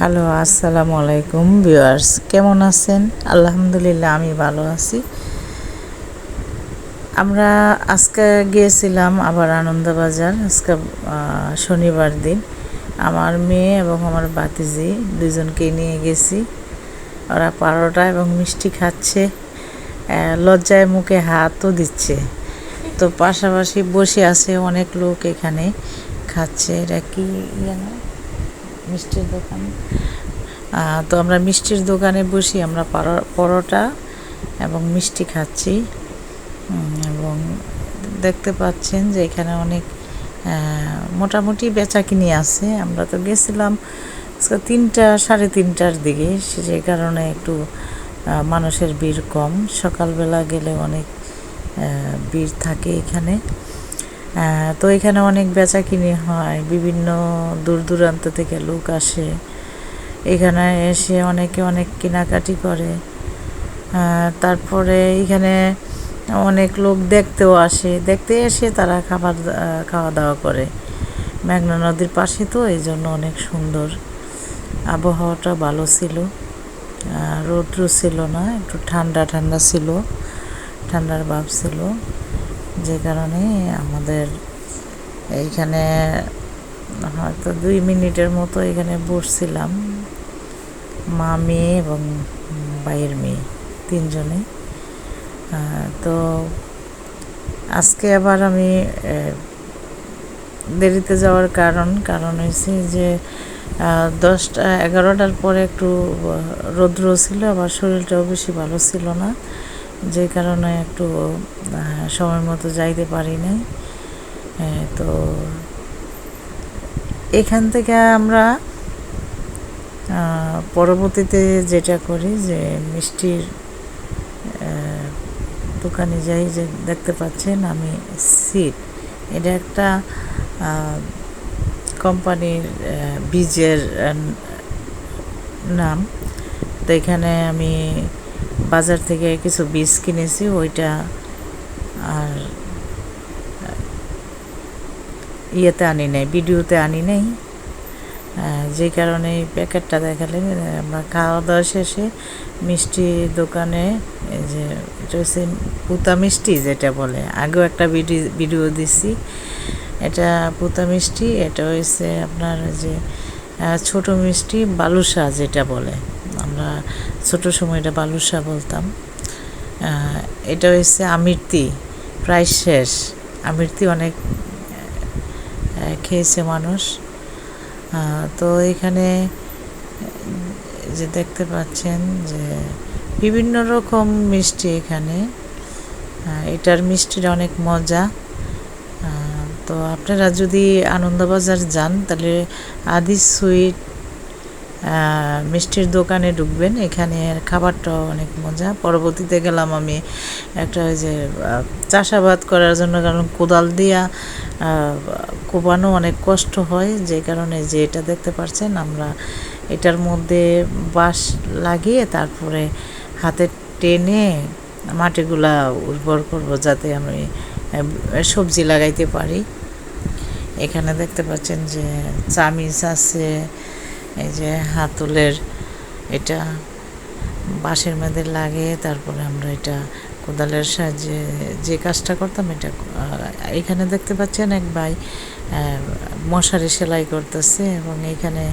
Hello, আসসালামু আলাইকুম viewers, কেমন আছেন? আলহামদুলিল্লাহ, আমি ভালো আছি। আমরা আজকে গিয়েছিলাম আবার আনন্দবাজার, আজকে শনিবার দিন। আমার মেয়ে এবং আমার বাতিজি দুজনকে নিয়ে গেছি। ওরা পারোটা এবং মিষ্টি খাচ্ছে লজ্জায় মুখে হাতও দিচ্ছে। তো পাশাপাশি বসে আছে অনেক লোক এখানে, খাচ্ছে। এটা কি ইয়ে না? মিষ্টির দোকান। তো আমরা মিষ্টির দোকানে বসি, আমরা পারো- পরোটা এবং মিষ্টি খাচ্ছি। এবং দেখতে পাচ্ছেন যে এখানে অনেক মোটামুটি বেচা কিনি আছে। আমরা তো গেছিলাম তিনটা, সাড়ে তিনটার দিকে। সে কারণে একটু মানুষের ভিড় কম। সকালবেলা গেলে অনেক ভিড় থাকে এখানে। তো এখানে অনেক বেচা কিনি হয়, বিভিন্ন দূর দূরান্ত থেকে লোক আসে। এখানে এসে অনেকে অনেক কেনাকাটি করে। তারপরে এখানে অনেক লোক দেখতেও আসে। দেখতে এসে তারা খাবার খাওয়া দাওয়া করে। মেঘনা নদীর পাশে তো, এই জন্য অনেক সুন্দর। আবহাওয়াটা ভালো ছিল। রৌদ্র ছিল না, একটু ঠান্ডা ঠান্ডা ছিল। ঠান্ডার ভাব ছিল। যে কারণে আমাদের এইখানে হয়তো দুই মিনিটের মতো এখানে বসছিলাম। মা, মেয়ে এবং বাইয়ের মেয়ে, তিনজনে। তো আজকে আবার আমি দেরিতে যাওয়ার কারণ কারণ হয়েছে যে দশটা, এগারোটার পরে একটু রৌদ্র ছিল, আবার শরীরটাও বেশি ভালো ছিল না। যে কারণে একটু সময় মতো যাইতে পারি নাই তো এখান থেকে আমরা পরবর্তীতে যেটা করি যে মিষ্টির দোকানে যাই যে দেখতে পাচ্ছেন আমি সিট এটা একটা কোম্পানির বীজের নাম। তো এখানে আমি বাজার থেকে কিছু বীজ কিনেছি, ওইটা আর, ইয়েতে আনি নাই, ভিডিওতে আনি নাই। যে কারণে এই প্যাকেটটা দেখালে আমরা খাওয়া দাওয়া শেষে মিষ্টি দোকানে যে, এটা হচ্ছে পুতা মিষ্টি যেটা বলে, আগেও একটা ভিডিও দিছি। এটা পুতা মিষ্টি, এটা হয়েছে আপনার যে ছোট মিষ্টি বালুসা যেটা বলে। আমরা ছোট সময় এটা বালুসা বলতাম। এটা হয়েছে আমির্তি, প্রায় শেষ। আমির্তি অনেক খেয়েছে মানুষ। তো এখানে, যে দেখতে পাচ্ছেন যে বিভিন্ন রকম মিষ্টি এখানে। এটার মিষ্টিটা অনেক মজা। তো আপনারা যদি আনন্দবাজার যান, তাহলে আদি সুইট মিষ্টির দোকানে ঢুকবেন। এখানে খাবারটাও অনেক মজা। পরবর্তীতে গেলাম আমি একটা ওই যে চাষাবাদ করার জন্য। কারণ কোদাল দিয়া কোপানো অনেক কষ্ট হয়। যে কারণে যে এটা দেখতে পাচ্ছেন আমরা এটার মধ্যে বাঁশ লাগিয়ে তারপরে হাতে টেনে মাটিগুলা উর্বর করব যাতে আমি সবজি লাগাইতে পারি। এখানে দেখতে পাচ্ছেন যে চামিচ আছে এই যে হাতুলের এটা বাঁশের মধ্যে লাগে, তারপরে আমরা এটা কোদালের সাহায্যে যে কাজটা করতাম এটা এখানে দেখতে পাচ্ছেন এক ভাই মশারি সেলাই করতেছে এবং এখানে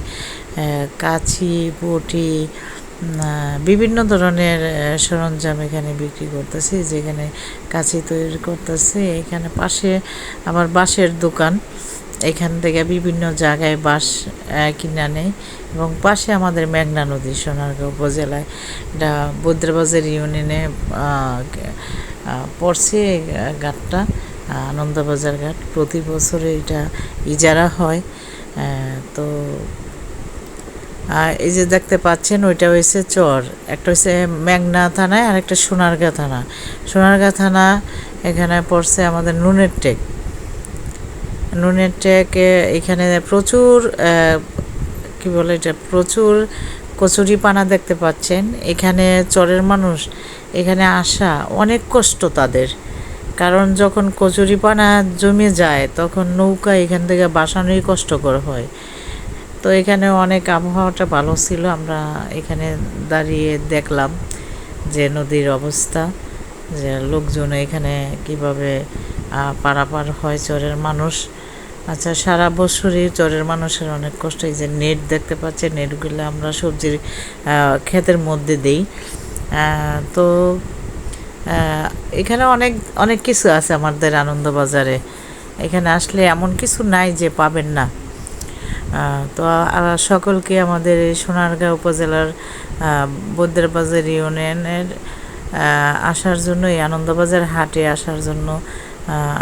কাছি বটি বিভিন্ন ধরনের সরঞ্জাম এখানে বিক্রি করতেছে। যেখানে কাছি তৈরি করতেছে, এখানে পাশে আবার বাঁশের দোকান। এখান থেকে বিভিন্ন জায়গায় আহ, কিনে আনে এবং পাশে আমাদের মেঘনা নদী সোনারগাঁও উপজেলায়। এটা বদ্রবাজার ইউনিয়নে পড়ছে ঘাটটা আনন্দবাজার ঘাট। প্রতি বছরে এটা ইজারা হয় তো এই যে দেখতে পাচ্ছেন ওইটা হয়েছে চর। একটা হচ্ছে মেঘনা থানায় আর একটা সোনারগাঁ থানা। সোনারগাঁ থানা এখানে পড়ছে আমাদের নুনের টেক। নুনের টেকে এখানে প্রচুর কি বলে এটা, প্রচুর কচুরি পানা দেখতে পাচ্ছেন। এখানে চরের মানুষ, এখানে আসা অনেক কষ্ট তাদের। কারণ যখন কচুরি পানা জমে যায়, তখন নৌকা এখান থেকে বাসানোই কষ্টকর হয়। তো এখানে অনেক আবহাওয়াটা ভালো ছিল, আমরা এখানে দাঁড়িয়ে দেখলাম যে নদীর অবস্থা, যে লোকজন এখানে কীভাবে পারাপার হয় চরের মানুষ। আচ্ছা সারা বছরই চরের মানুষের অনেক কষ্ট। এই যে নেট দেখতে পাচ্ছে, নেটগুলো আমরা সবজির ক্ষেতের মধ্যে দেই। তো এখানে অনেক অনেক কিছু আছে আমাদের আনন্দবাজারে। এখানে আসলে এমন কিছু নাই যে পাবেন না। তো সকলকে আমাদের এই সোনারগাঁও উপজেলার বদ্রের বাজার ইউনিয়নের আসার জন্য, এই আনন্দবাজার হাটে আসার জন্য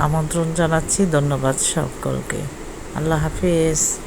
আমন্ত্রণ জানাচ্ছি ধন্যবাদ সকলকে। আল্লাহ হাফিজ।